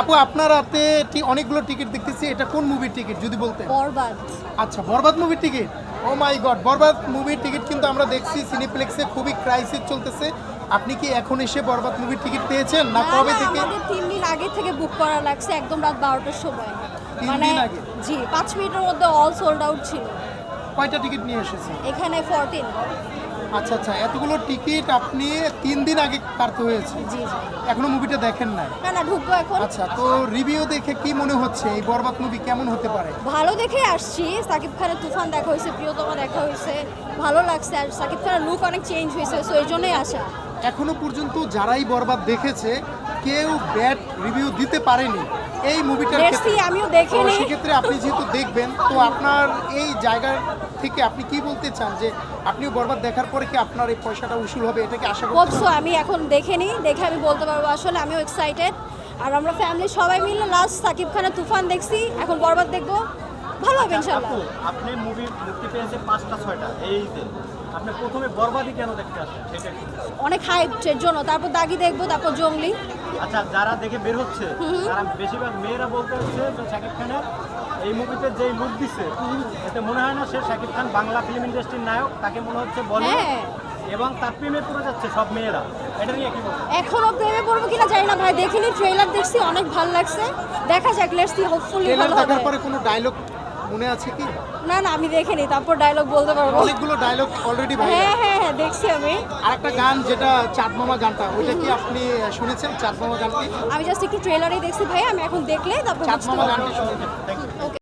আপু আপনার হাতে অনেকগুলো টিকিট দেখতেছি। এটা কোন মুভির টিকিট যদি বলতেন? বরবাদ। আচ্ছা বরবাদ মুভির টিকিট ও মাই গড বরবাদ মুভির টিকিট কিন্তু আমরা দেখছি সিনেপ্লেক্সে খুবই ক্রাইসিস চলতেছে। আপনি কি এখন এসে বরবাদ মুভির টিকিট পেয়েছেন না কবে থেকে? আমাদের তিন দিন আগে থেকে বুক করা লাগছে একদম রাত বারোটার সময়। মানে? জি পাঁচ মিনিটের মধ্যে অল সোল্ড আউট ছিল। কয়টা টিকিট নিয়ে এসেছেন? এখানে ফোরটিন আচ্ছা আচ্ছা এতগুলো টিকিট আপনি তিন দিন আগে কাটতে হয়েছে। জি এখনও মুভিটা দেখেন নাই? না না ঢুকবো এখন। আচ্ছা তো রিভিউ দেখে কি মনে হচ্ছে? এই বরবাদ মুভি কেমন হতে পারে? ভালো দেখে আসছি। সাকিব খানের তুফান দেখা হয়েছে প্রিয়তমা দেখা হয়েছে। ভালো লাগছে আর সাকিব খানের লুক অনেক চেঞ্জ হয়েছে সো এই জন্যই আসা। এখনও পর্যন্ত যারাই বরবাদ দেখেছে কেউ ব্যাড রিভিউ দিতে পারেনি। এই মুভিটা দেখছি আমিও দেখিনি। সেক্ষেত্রে আপনি যেহেতু দেখবেন তো আপনার এই জায়গা থেকে আপনি কি বলতে চান যে আপনিও বরবাদ দেখার পরে কি আপনার এই পয়সাটা উসুল হবে? এটা কি আশা করতে হোপসো আমি এখন দেখিনি। দেখে আমি বলতে পারব আসলে আমিও এক্সাইটেড আর আমরা ফ্যামিলি সবাই মিলে লাস্ট সাকিব খানের তুফান দেখছি। এখন বরবাদ দেখব। ভালো হবে ইনশাল্লাহ আপু আপনি মুভি মুক্তি পেয়েছে পাঁচটা ছয়টা। এই ঈদে আপনি প্রথমে বরবাদি কেন দেখতে আসছেন? সেটা একটু বলুন। অনেক হাইটের জন্য। তারপর দাগি দেখব তারপর জঙ্গলি। আচ্ছা যারা দেখে বের হচ্ছে তারা বেশিরভাগ মেয়েরা বলতে হচ্ছে যে শাকিব খানের এই মুভিতে যেই লুক দিছে এতে মনে হয় না সে শাকিব খান বাংলা ফিল্ম ইন্ডাস্ট্রির নায়ক তাকে মনে হচ্ছে বলে হ্যাঁ। এবং তার প্রেমে পড়ে যাচ্ছে সব মেয়েরা। এটা নিয়ে কি এখনও প্রেমে পড়ব কিনা জানি না ভাই দেখিনি ট্রেলার দেখছি অনেক ভালো লাগছে। দেখা যাক লেটস সি হোপফুলি ভালো হবে। দেখার পরে কোনো ডায়লগ মনে আছে কি? না না আমি দেখিনি তারপর ডায়লগ বলতে পারব। অনেকগুলো ডায়লগ অলরেডি ভাই হ্যাঁ হ্যাঁ হ্যাঁ দেখছি আমি। আরেকটা গান যেটা চাঁদ মামা গানটা ওইটা কি আপনি শুনেছেন চাঁদ মামা গানটি? আমি জাস্ট একটু ট্রেলারেই দেখছি ভাই আমি এখন দেখলে তারপর চাঁদ মামা গানটি শুনেছি ওকে